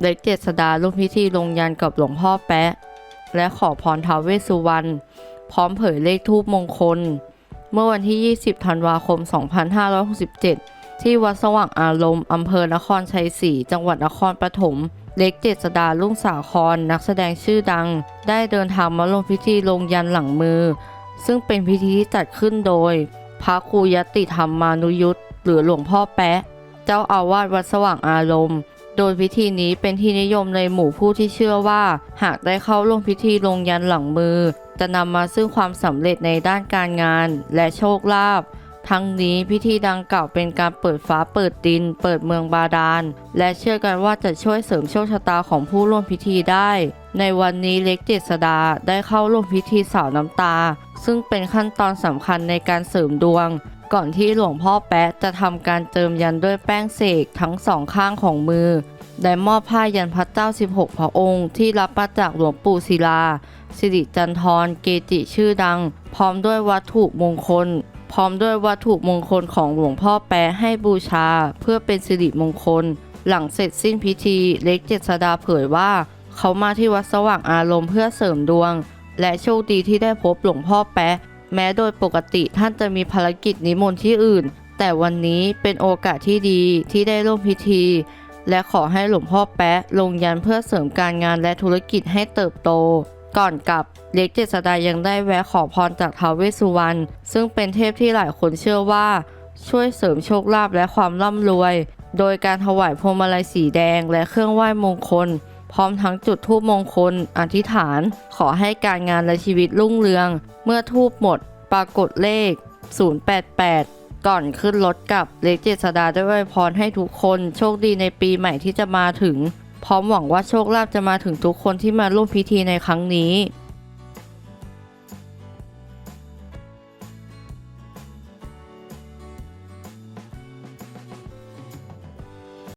เล็กเจษดาร่วมพิธีลงยันกับหลวงพ่อแปะ และขอพรท้าวเวสสุวรรณพร้อมเผยเลขทูปมงคล เมื่อวันที่ 20 ธันวาคม 2567 ที่วัดสว่างอารมณ์อำเภอนครชัยศรีจังหวัดนครปฐมเล็กเจษดาลุ่งสาครนักแสดงชื่อดัง ได้เดินทางมาลงพิธีลงยันหลังมือ ซึ่งเป็นพิธีที่จัดขึ้นโดย พระครูยติธรรมานุยุทธหรือหลวงพ่อแปะ เจ้าอาวาสวัดสว่างอารมณ์ โดยพิธีนี้เป็นที่นิยมในหมู่ผู้ที่เชื่อว่า หากได้เข้าร่วมพิธีลงยันหลังมือ จะนำมาซึ่งความสำเร็จในด้านการงานและโชคลาภทั้งนี้พิธีดังกล่าวเป็นการเปิดฟ้าเปิดดิน เปิดเมืองบาดาล และเชื่อกันว่าจะช่วยเสริมโชคชะตาของผู้ร่วมพิธีได้ ในวันนี้เล็กเจษดาได้เข้าร่วมพิธีสาวน้ำตา ซึ่งเป็นขั้นตอนสำคัญในการเสริมดวง ก่อนที่หลวงพ่อแป๊ะจะทำการเจิมยันด้วยแป้งเสกทั้งสองข้างของมือ ได้มอบผ้ายันพระเจ้า 16 พระองค์ ที่รับมาจากหลวงปู่ศิลา สิริจันทร์เกจิชื่อดัง พร้อมด้วยวัตถุมงคล พร้อมด้วยวัตถุมงคลของหลวงพ่อแปะให้บูชา เพื่อเป็นสิริมงคล หลังเสร็จสิ้นพิธีเล็กเจษดาเผยว่า เขามาที่วัดสว่างอารมณ์เพื่อเสริมดวง และโชคดีที่ได้พบหลวงพ่อแปะแม้โดยปกติท่านจะมีภารกิจนิมนต์ที่อื่น แต่วันนี้เป็นโอกาสที่ดีที่ได้ร่วมพิธี และขอให้หลวงพ่อแปะลงยันเพื่อเสริมการงานและธุรกิจให้เติบโต ก่อนกลับเล็กเจษดายังได้แวะขอพรจากท้าวเวสสุวรรณซึ่งเป็นเทพที่หลายคนเชื่อว่า ช่วยเสริมโชคลาภและความร่ำรวย โดยการถวายพวงมาลัยสีแดงและเครื่องไหว้มงคล พร้อมทั้งจุดธูปมงคล อธิษฐาน ขอให้การงานและชีวิตรุ่งเรือง เมื่อทูบหมด ปรากฏเลข 088 ก่อนขึ้นรถกับเล็กเจษดาได้อวยพรให้ทุกคนโชคดีในปีใหม่ที่จะมาถึง พร้อมหวังว่าโชคลาภจะมาถึงทุกคนที่มาร่วมพิธีในครั้งนี้